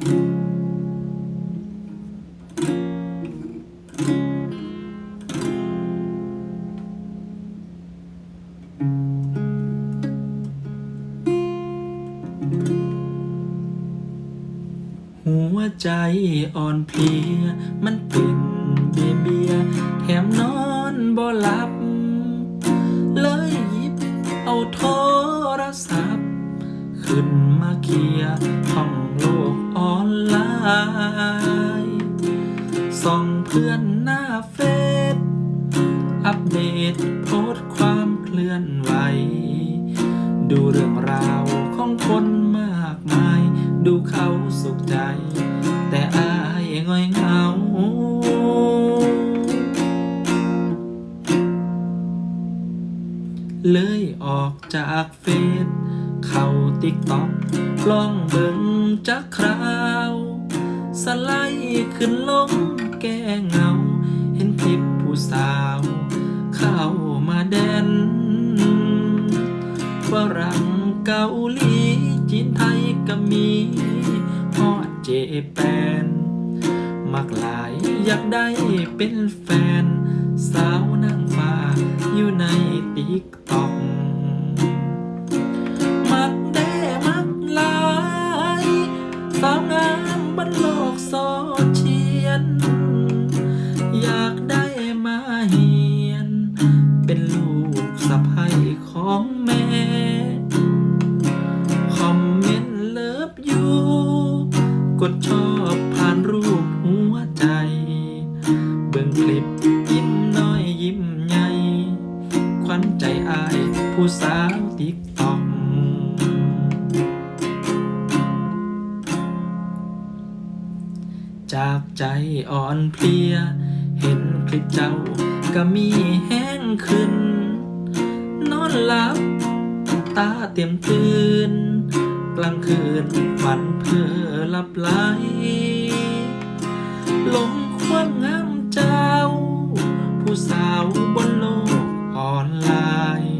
หัวใจอ่อนเพลีย มันเป็นเบียเบียแถมนอนบ่หลับ เลยหยิบเอาโทรศัพท์ ขึ้นมาเคลียร์ห้องโลก ออนไลน์ส่องเพื่อนหน้าเฟซอัปเดตโพสต์ความเคลื่อนไหว ดูเรื่องราวของคนมากมาย ดูเขาสุขใจ แต่อายง่อยเหงาเลยออกจากเฟซเข้าติ๊กต็อกลองเบิ่งจักคราว ไลด์ขึ้นลงแก้เหงา เห็นคลิปผู้สาว เข้ามาแดนฝรั่งเกาหลี จีนไทยก็มีฮอดเจแปน มักหลายอยากได้เป็นแฟน สาวนางฟ้าอยู่ในติ๊กต็อก กดชอบผ่านรูปหัวใจ เบิ่งคลิปยิ้มน้อยยิ้มใหญ่ขวัญใจอายผู้สาวติ๊กต็อกจากใจอ่อนเพลีย เห็นคลิปเจ้าก็มีแห้งขึ้น นอนหลับตาเต็มตื่น กลางคืนฝันเพ้อหลับไหลหลงความงามเจ้า ผู้สาวบนโลกออนไลน์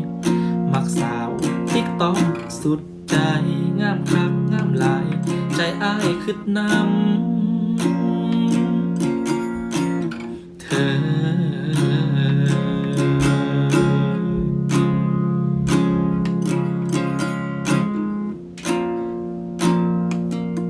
มักสาวติ๊กต็อกสุดใจงามคักงามหลาย ใจอ้ายคืดนำ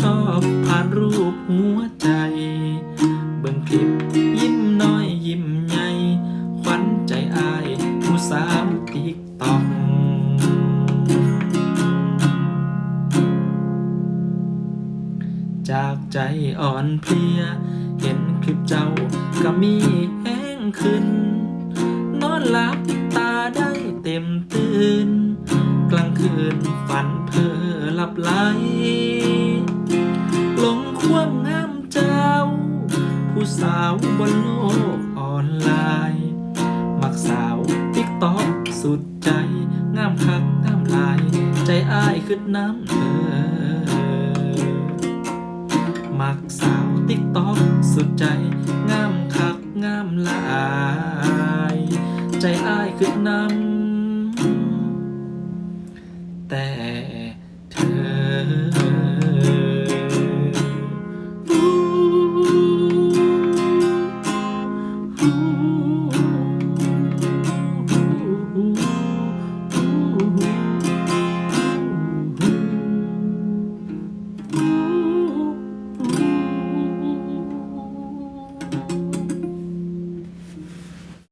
ชอบผ่านรูปหัวใจ เบิ่งคลิปยิ้มน้อยยิ้มใหญ่ขวัญใจอายผู้สาวติ๊กตอกจากใจอ่อนเพลีย เห็นคลิปเจ้าก็มีแห้งขึ้น นอนหลับตาได้เต็มตื่น กลางคืนฝันเพ้อหลับไหล สุดใจ งามคักงามลาย ใจอ้ายขึ้นน้ำเธอ มักสาวติ๊กต๊อกสุดใจ งามคักงามลาย ใจอ้ายขึ้นน้ำแต่เธอ